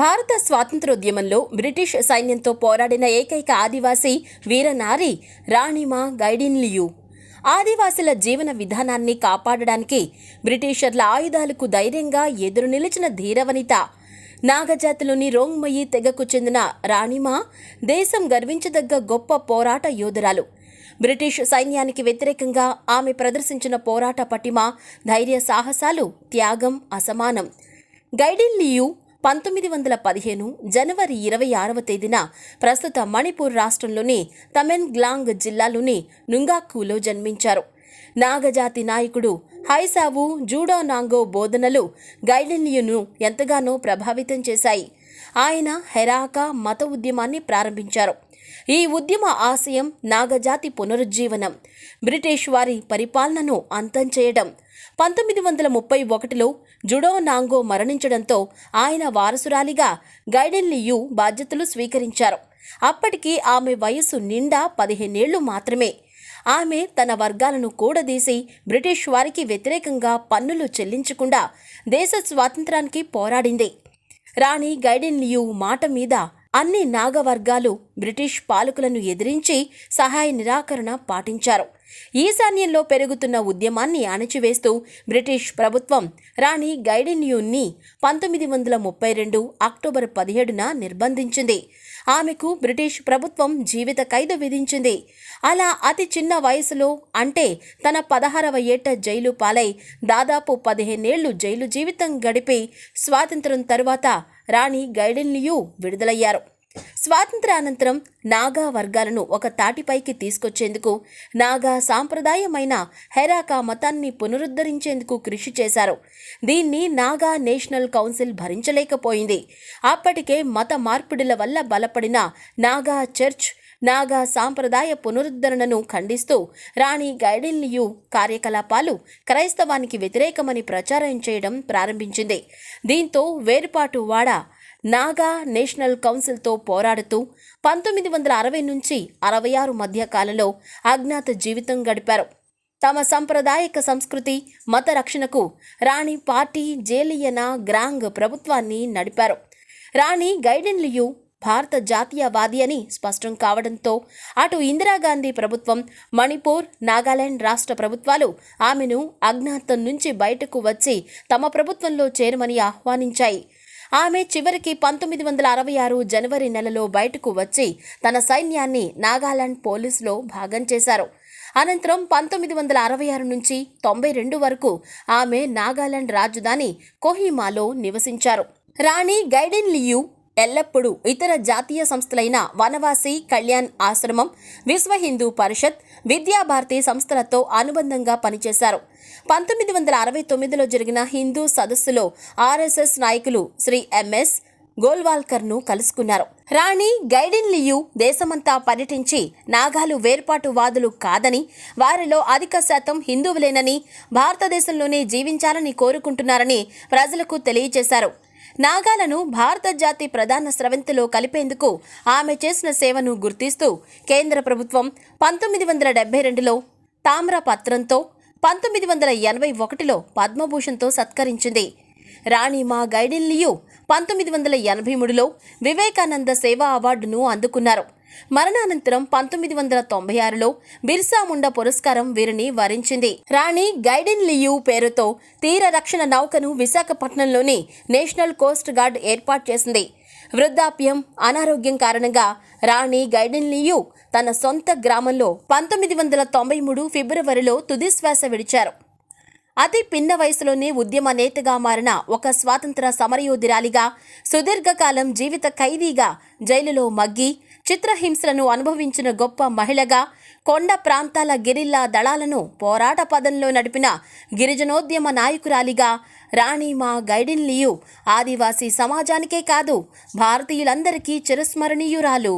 భారత స్వాతంత్రోద్యమంలో బ్రిటిష్ సైన్యంతో పోరాడిన ఏకైక ఆదివాసీ వీరనారి రాణిమా గైడిన్లియు. ఆదివాసుల జీవన విధానాన్ని కాపాడడానికి బ్రిటిషర్ల ఆయుధాలకు ధైర్యంగా ఎదురు నిలిచిన ధీరవనిత నాగజాతిలోని రోంగ్మయి తెగకు చెందిన రాణిమా దేశం గర్వించదగ్గ గొప్ప పోరాట యోధురాలు. బ్రిటిష్ సైన్యానికి వ్యతిరేకంగా ఆమె ప్రదర్శించిన పోరాట పటిమ ధైర్య సాహసాలు త్యాగం అసమానం. గైడిన్ లియు పంతొమ్మిది వందల పదిహేను జనవరి ఇరవై ఆరవ తేదీన ప్రస్తుత మణిపూర్ రాష్ట్రంలోని తమెన్గ్లాంగ్ జిల్లాలోని నుంగాక్కులో జన్మించారు. నాగజాతి నాయకుడు హైసావు జూడో నాంగో బోధనలు గైడెన్యును ఎంతగానో ప్రభావితం చేశాయి. ఆయన హెరాకా మత ఉద్యమాన్ని ప్రారంభించారు. ఈ ఉద్యమ ఆశయం నాగజాతి పునరుజ్జీవనం బ్రిటిష్ వారి పరిపాలనను అంతం చేయడం. పంతొమ్మిది వందల ముప్పై ఒకటిలో జుడో నాంగో మరణించడంతో ఆయన వారసురాలిగా గైడెన్ లియు బాధ్యతలు స్వీకరించారు. అప్పటికి ఆమె వయసు నిండా పదిహేనేళ్ళు మాత్రమే. ఆమె తన వర్గాలను కూడదీసి బ్రిటిష్ వారికి వ్యతిరేకంగా పన్నులు చెల్లించకుండా దేశ స్వాతంత్రానికి పోరాడింది. రాణి గైడెన్ లియు మాట మీద అన్ని నాగవర్గాలు బ్రిటిష్ పాలకులను ఎదిరించి సహాయ నిరాకరణ పాటించారు. ఈశాన్యంలో పెరుగుతున్న ఉద్యమాన్ని అణచివేస్తూ బ్రిటిష్ ప్రభుత్వం రాణి గైడెన్యూన్ని పంతొమ్మిది వందల ముప్పై రెండు అక్టోబర్ పదిహేడున నిర్బంధించింది. ఆమెకు బ్రిటిష్ ప్రభుత్వం జీవిత ఖైదు విధించింది. అలా అతి చిన్న వయసులో అంటే తన పదహారవ ఏట జైలు పాలై దాదాపు పదిహేనేళ్ళు జైలు జీవితం గడిపి స్వాతంత్రం తరువాత రాణి గైడెన్లియు విడుదలయ్యారు. స్వాతంత్రానంతరం నాగా వర్గాలను ఒక తాటిపైకి తీసుకొచ్చేందుకు నాగా సాంప్రదాయమైన హెరాకా మతాన్ని పునరుద్ధరించేందుకు కృషి చేశారు. దీన్ని నాగా నేషనల్ కౌన్సిల్ భరించలేకపోయింది. అప్పటికే మత మార్పిడుల వల్ల బలపడిన నాగా చర్చ్ నాగా సాంప్రదాయ పునరుద్ధరణను ఖండిస్తూ రాణి గైడెన్లియు కార్యకలాపాలు క్రైస్తవానికి వ్యతిరేకమని ప్రచారం చేయడం ప్రారంభించింది. దీంతో వేరుపాటు వాడ నాగా నేషనల్ కౌన్సిల్తో పోరాడుతూ పంతొమ్మిది వందల అరవై నుంచి అరవై ఆరు మధ్య కాలంలో అజ్ఞాత జీవితం గడిపారు. తమ సంప్రదాయక సంస్కృతి మత రక్షణకు రాణి పార్టీ జేలియన గ్రాంగ్ ప్రభుత్వాన్ని నడిపారు. రాణి గైడెన్లియు భారత జాతీయవాది అని స్పష్టం కావడంతో అటు ఇందిరాగాంధీ ప్రభుత్వం మణిపూర్ నాగాలాండ్ రాష్ట్ర ప్రభుత్వాలు ఆమెను అజ్ఞాతం నుంచి బయటకు వచ్చి తమ ప్రభుత్వంలో చేరమని ఆహ్వానించాయి. ఆమె చివరికి పంతొమ్మిది వందల అరవై ఆరు జనవరి నెలలో బయటకు వచ్చి తన సైన్యాన్ని నాగాలాండ్ పోలీసులో భాగం చేశారు. అనంతరం పంతొమ్మిది వందల అరవై ఆరు నుంచి తొంభై రెండు వరకు ఆమె నాగాలాండ్ రాజధాని కోహిమాలో నివసించారు. రాణి గైడెన్ లియు ఎల్లప్పుడూ ఇతర జాతీయ సంస్థలైన వనవాసి కళ్యాణ్ ఆశ్రమం విశ్వ హిందూ పరిషత్ విద్యాభారతి సంస్థలతో అనుబంధంగా పనిచేశారు. పంతొమ్మిది వందల అరవై తొమ్మిదిలో జరిగిన హిందూ సదస్సులో ఆర్ఎస్ఎస్ నాయకులు శ్రీ ఎంఎస్ గోల్వాల్కర్ను కలుసుకున్నారు. రాణి గైడెన్లియు దేశమంతా పర్యటించి నాగాలు వేర్పాటు వాదులు కాదని వారిలో అధిక శాతం హిందువులేనని భారతదేశంలోనే జీవించాలని కోరుకుంటున్నారని ప్రజలకు తెలియజేశారు. నాగాలను భారత జాతి ప్రధాన స్రవంతిలో కలిపేందుకు ఆమె చేసిన సేవను గుర్తిస్తూ కేంద్ర ప్రభుత్వం పంతొమ్మిది వందల డెబ్బై రెండులో తామ్రపత్రంతో పంతొమ్మిది వందల ఎనభై ఒకటిలో పద్మభూషణ్తో సత్కరించింది. రాణి మా గైడెన్లియు పంతొమ్మిది వందల ఎనభై మూడులో వివేకానంద సేవా అవార్డును అందుకున్నారు. మరణానంతరం పంతొమ్మిది వందల తొంభై ఆరులో బిర్సా ముండా పురస్కారం వీరిని వరించింది. రాణి గైడెన్ లియు పేరుతో తీర రక్షణ నౌకను విశాఖపట్నంలోని నేషనల్ కోస్ట్ గార్డ్ ఏర్పాటు చేసింది. వృద్ధాప్యం అనారోగ్యం కారణంగా రాణి గైడెన్ లియు తన సొంత గ్రామంలో పంతొమ్మిది వందల తొంభై మూడు ఫిబ్రవరిలో తుదిశ్వాస విడిచారు. అతి పిన్న వయసులోనే ఉద్యమ నేతగా మారిన ఒక స్వాతంత్ర సమరయోధిరాలిగా సుదీర్ఘకాలం జీవిత ఖైదీగా జైలులో మగ్గి చిత్రహింసలను అనుభవించిన గొప్ప మహిళగా కొండ ప్రాంతాల గిరిల్లా దళాలను పోరాట పదంలో నడిపిన గిరిజనోద్యమ నాయకురాలిగా రాణి మా గైడిన్లియు ఆదివాసీ సమాజానికే కాదు భారతీయులందరికీ చిరస్మరణీయురాలు.